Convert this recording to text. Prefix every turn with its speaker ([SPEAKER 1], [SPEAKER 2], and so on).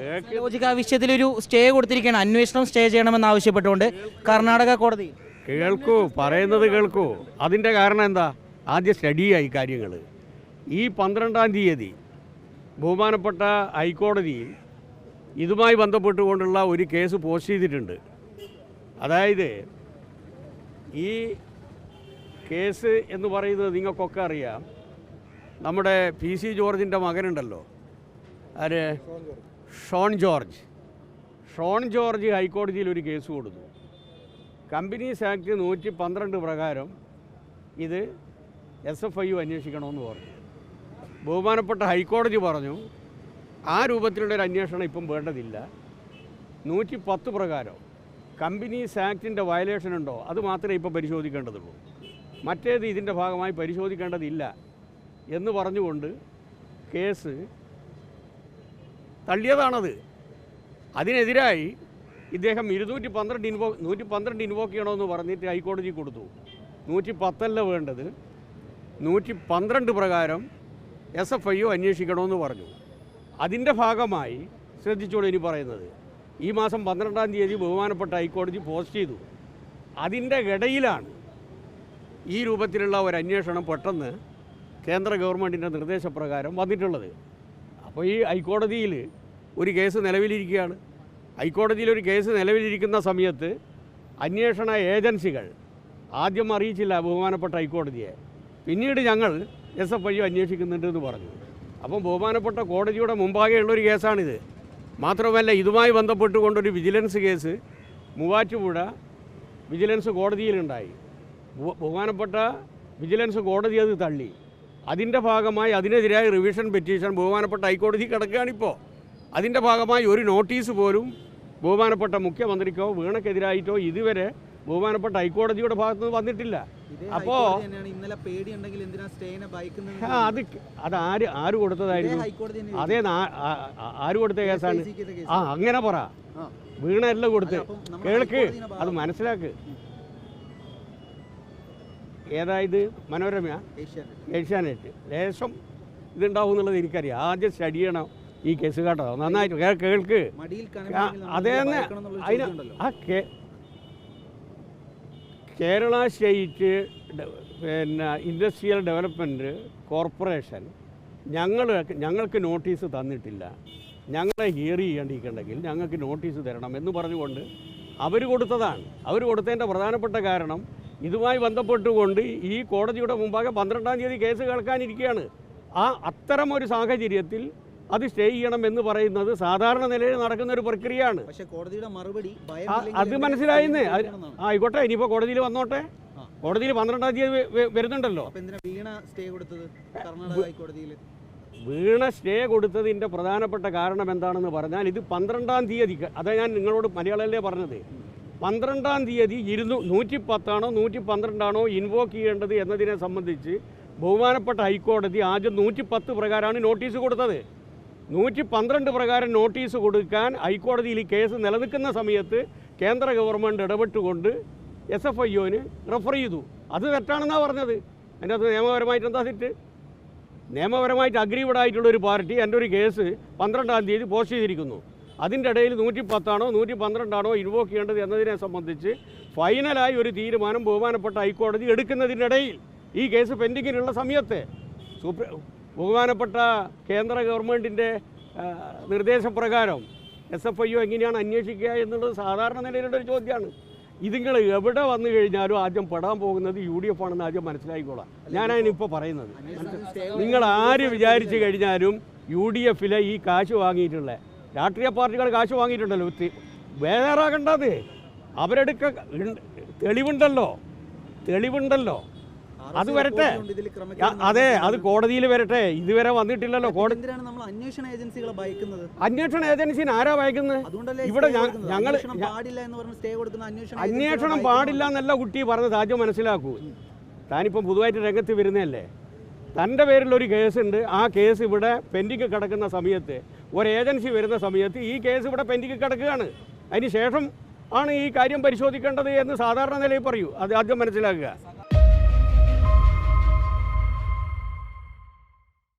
[SPEAKER 1] Logic ആ വിഷയത്തിൽ ഒരു സ്റ്റേ കൊടുത്തിരിക്കണം അന്വേഷണം സ്റ്റേ ചെയ്യണമെന്ന് ആവശ്യപ്പെട്ടുകൊണ്ട് കർണാടക കോടതി.
[SPEAKER 2] കേൾക്കൂ പറയുന്നത് കേൾക്കൂ. അതിന്റെ കാരണം എന്താ? ആദ്യം സ്റ്റഡിയായി കാര്യങ്ങൾ ഈ പന്ത്രണ്ടാം തീയതി ബഹുമാനപ്പെട്ട ഹൈക്കോടതിയിൽ ഇതുമായി ബന്ധപ്പെട്ടുകൊണ്ടുള്ള ഒരു കേസ് പോസ്റ്റ് ചെയ്തിട്ടുണ്ട്. അതായത് ഈ കേസ് എന്ന് പറയുന്നത് നിങ്ങൾക്കൊക്കെ അറിയാം. നമ്മുടെ പി സി ജോർജിന്റെ മകനുണ്ടല്ലോ. ആര്? ഷോൺ ജോർജ്. ഷോൺ ജോർജ് ഹൈക്കോടതിയിൽ ഒരു കേസ് കൊടുത്തു. കമ്പനീസ് ആക്ട് നൂറ്റി പന്ത്രണ്ട് പ്രകാരം ഇത് എസ് എഫ് ഐ യു അന്വേഷിക്കണമെന്ന് പറഞ്ഞു. ബഹുമാനപ്പെട്ട ഹൈക്കോടതി പറഞ്ഞു ആ രൂപത്തിലുള്ള ഒരു അന്വേഷണം ഇപ്പം വേണ്ടതില്ല. നൂറ്റി പത്ത് പ്രകാരം കമ്പനീസ് ആക്ടിന്റെ വയലേഷൻ ഉണ്ടോ? അത് മാത്രമേ ഇപ്പോൾ പരിശോധിക്കേണ്ടതുള്ളൂ. മറ്റേത് ഇതിന്റെ ഭാഗമായി പരിശോധിക്കേണ്ടതില്ല എന്ന് പറഞ്ഞുകൊണ്ട് കേസ് തള്ളിയതാണത്. അതിനെതിരായി ഇദ്ദേഹം ഇരുന്നൂറ്റി പന്ത്രണ്ട് ഇൻവോ നൂറ്റി പന്ത്രണ്ട് ഇൻവോക്ക് ചെയ്യണമെന്ന് പറഞ്ഞിട്ട് ഹൈക്കോടതി കൊടുത്തു. നൂറ്റി പത്തല്ല വേണ്ടത്. നൂറ്റി പന്ത്രണ്ട് പ്രകാരം എസ് എഫ് ഐ ഒ അന്വേഷിക്കണമെന്ന് പറഞ്ഞു. അതിന്റെ ഭാഗമായി ശ്രദ്ധിച്ചോളൂ ഇനി പറയുന്നത്. ഈ മാസം പന്ത്രണ്ടാം തീയതി ബഹുമാനപ്പെട്ട ഹൈക്കോടതി പോസ്റ്റ് ചെയ്തു. അതിന്റെ ഇടയിലാണ് ഈ രൂപത്തിലുള്ള ഒരു അന്വേഷണം പെട്ടെന്ന് കേന്ദ്ര ഗവൺമെന്റിന്റെ നിർദ്ദേശപ്രകാരം വന്നിട്ടുള്ളത്. അപ്പോൾ ഈ ഹൈക്കോടതിയിൽ ഒരു കേസ് നിലവിലിരിക്കുകയാണ്. ഹൈക്കോടതിയിൽ ഒരു കേസ് നിലവിലിരിക്കുന്ന സമയത്ത് അന്വേഷണ ഏജൻസികൾ ആദ്യം അറിയിച്ചില്ല ബഹുമാനപ്പെട്ട ഹൈക്കോടതിയെ. പിന്നീട് ഞങ്ങൾ എസ് എഫ് ഐ അന്വേഷിക്കുന്നുണ്ട് എന്ന് പറഞ്ഞു. അപ്പം ബഹുമാനപ്പെട്ട കോടതിയുടെ മുമ്പാകെയുള്ള ഒരു കേസാണിത്. മാത്രമല്ല ഇതുമായി ബന്ധപ്പെട്ടുകൊണ്ടൊരു വിജിലൻസ് കേസ് മൂവാറ്റുപുഴ വിജിലൻസ് കോടതിയിലുണ്ടായി. ബഹു- ബഹുമാനപ്പെട്ട വിജിലൻസ് കോടതി അത് തള്ളി. അതിന്റെ ഭാഗമായി അതിനെതിരായ റിവിഷൻ പെറ്റീഷൻ ബഹുമാനപ്പെട്ട ഹൈക്കോടതി കിടക്കുകയാണിപ്പോൾ. അതിന്റെ ഭാഗമായി ഒരു നോട്ടീസ് പോലും ബഹുമാനപ്പെട്ട മുഖ്യമന്ത്രിക്കോ വീണക്കെതിരായിട്ടോ ഇതുവരെ ബഹുമാനപ്പെട്ട ഹൈക്കോടതിയുടെ ഭാഗത്തുനിന്ന് വന്നിട്ടില്ല. അപ്പോ അത് അത് ആര് ആര് കൊടുത്തതായിരുന്നു? അതേ ആര് കൊടുത്ത കേസാണ്? ആ അങ്ങനെ പറ.
[SPEAKER 3] വീണ
[SPEAKER 2] വീണല്ല കൊടുത്ത്. കേൾക്ക്. അത് മനസ്സിലാക്ക്. ഏതായത് മനോരമ.
[SPEAKER 3] ഏഷ്യാനെറ്റ്.
[SPEAKER 2] ലേശം ഇതുണ്ടാവും എന്നുള്ളത് എനിക്കറിയാം. ആദ്യം സ്റ്റഡി ചെയ്യണം. ഈ കേസ് കേട്ടോ നന്നായിട്ട് കേൾക്ക്. അതേ തന്നെ അതിന് ആ കേരള സ്റ്റേറ്റ് പിന്നെ ഇൻഡസ്ട്രിയൽ ഡെവലപ്മെന്റ് കോർപ്പറേഷൻ ഞങ്ങൾ ഞങ്ങൾക്ക് നോട്ടീസ് തന്നിട്ടില്ല. ഞങ്ങളെ ഹിയർ ചെയ്യേണ്ടിയിരിക്കണമെങ്കിൽ ഞങ്ങൾക്ക് നോട്ടീസ് തരണം എന്ന് പറഞ്ഞുകൊണ്ട് അവർ കൊടുത്തതാണ്. അവർ കൊടുത്തതിന്റെ പ്രധാനപ്പെട്ട കാരണം ഇതുമായി ബന്ധപ്പെട്ടുകൊണ്ട് ഈ കോടതിയുടെ മുമ്പാകെ പന്ത്രണ്ടാം തീയതി കേസ് കേൾക്കാനിരിക്കുകയാണ്. ആ അത്തരം ഒരു സാഹചര്യത്തിൽ അത് സ്റ്റേ ചെയ്യണം എന്ന് പറയുന്നത് സാധാരണ നിലയിൽ നടക്കുന്ന ഒരു പ്രക്രിയയാണ്.
[SPEAKER 3] പക്ഷേ കോടതിയുടെ മറുപടി
[SPEAKER 2] അത് മനസ്സിലായിന്ന്. ആയിക്കോട്ടെ ഇനിയിപ്പോൾ കോടതിയിൽ വന്നോട്ടെ. കോടതിയിൽ പന്ത്രണ്ടാം തീയതി വരുന്നുണ്ടല്ലോ.
[SPEAKER 3] വീണ സ്റ്റേ കൊടുത്തത് കർണാടക ഹൈക്കോടതിയിൽ
[SPEAKER 2] വീണ സ്റ്റേ കൊടുത്തതിന്റെ പ്രധാനപ്പെട്ട കാരണം എന്താണെന്ന് പറഞ്ഞാൽ ഇത് പന്ത്രണ്ടാം തീയതി അതാ ഞാൻ നിങ്ങളോട് മലയാളമല്ലേ പറഞ്ഞത്. പന്ത്രണ്ടാം തീയതി ഇരുന്നു നൂറ്റി പത്താണോ നൂറ്റി പന്ത്രണ്ടാണോ ഇൻവോക്ക് ചെയ്യേണ്ടത് എന്നതിനെ സംബന്ധിച്ച് ബഹുമാനപ്പെട്ട ഹൈക്കോടതി ആദ്യം നൂറ്റി പത്ത് പ്രകാരമാണ് നോട്ടീസ് കൊടുത്തത്. നൂറ്റി പന്ത്രണ്ട് പ്രകാരം നോട്ടീസ് കൊടുക്കാൻ ഹൈക്കോടതിയിൽ കേസ് നിലനിൽക്കുന്ന സമയത്ത് കേന്ദ്ര ഗവൺമെന്റ് ഇടപെട്ടുകൊണ്ട് എസ് എഫ് ഐ ഒന് റെഫർ ചെയ്തു. അത് തെറ്റാണെന്നാണ് പറഞ്ഞത്. എന്റെ അത് നിയമപരമായിട്ട് എന്താ തെറ്റ്? നിയമപരമായിട്ട് അഗ്രീവഡ് ആയിട്ടുള്ള ഒരു പാർട്ടി എന്റെ ഒരു കേസ് പന്ത്രണ്ടാം തീയതി പോസ്റ്റ് ചെയ്തിരിക്കുന്നു. അതിന്റെ ഇടയിൽ നൂറ്റി പത്താണോ നൂറ്റി പന്ത്രണ്ടാണോ ഇൻവോക്ക് ചെയ്യേണ്ടത് എന്നതിനെ സംബന്ധിച്ച് ഫൈനലായി ഒരു തീരുമാനം ബഹുമാനപ്പെട്ട ഹൈക്കോടതി എടുക്കുന്നതിനിടയിൽ ഈ കേസ് പെൻഡിങ്ങിനുള്ള സമയത്തെ. സുപ്രീ ബഹുമാനപ്പെട്ട കേന്ദ്ര ഗവൺമെന്റിന്റെ നിർദ്ദേശപ്രകാരം എസ് എഫ് ഐ ഒ എങ്ങനെയാണ് അന്വേഷിക്കുക എന്നുള്ളത് സാധാരണ നിലയിലുള്ള ഒരു ചോദ്യമാണ്. ഇതിങ്ങൾ എവിടെ വന്നു കഴിഞ്ഞാലും ആദ്യം പെടാൻ പോകുന്നത് യു ഡി എഫ് ആണെന്ന് ആദ്യം മനസ്സിലാക്കിക്കോളാം ഞാനതിനിപ്പോൾ പറയുന്നത്. നിങ്ങൾ ആര് വിചാരിച്ചു കഴിഞ്ഞാലും യു ഡി എഫിലെ ഈ കാശ് വാങ്ങിയിട്ടുള്ള രാഷ്ട്രീയ പാർട്ടികൾ കാശ് വാങ്ങിയിട്ടുണ്ടല്ലോ വേറെ കണ്ടത്? അവരെടുക്ക തെളിവുണ്ടല്ലോ തെളിവുണ്ടല്ലോ. അത് വരട്ടെ അതെ അത് കോടതിയിൽ വരട്ടെ. ഇതുവരെ വന്നിട്ടില്ലല്ലോ. കോടതി
[SPEAKER 3] അന്വേഷണ ഏജൻസികളെ ഭയക്കുന്നത്?
[SPEAKER 2] അന്വേഷണ ഏജൻസിന് ആരാ വായിക്കുന്നത് ഇവിടെ
[SPEAKER 3] stay
[SPEAKER 2] ഞ-
[SPEAKER 3] കൊടുക്കുന്നത്.
[SPEAKER 2] ഞങ്ങൾ
[SPEAKER 3] അന്വേഷണം പാടില്ല എന്ന് പറഞ്ഞ് സ്റ്റേ കൊടുക്കുന്ന അന്വേഷണ
[SPEAKER 2] അന്വേഷണം പാടില്ല എന്നല്ല കുട്ടി പറഞ്ഞത്. ആദ്യം മനസ്സിലാക്കൂ. താനിപ്പം പുതുതായിട്ട് രംഗത്ത് വരുന്നതല്ലേ? തന്റെ പേരിലൊരു കേസുണ്ട്. ആ കേസ് ഇവിടെ പെൻഡിങ് കിടക്കുന്ന സമയത്ത് ഒരു ഏജൻസി വരുന്ന സമയത്ത് ഈ കേസ് ഇവിടെ പെൻഡിങ് കിടക്കുകയാണ്. അതിന് ശേഷം ആണ് ഈ കാര്യം പരിശോധിക്കേണ്ടത് എന്ന് സാധാരണ നിലയിൽ പറയൂ. അത് ആദ്യം മനസ്സിലാക്കുക.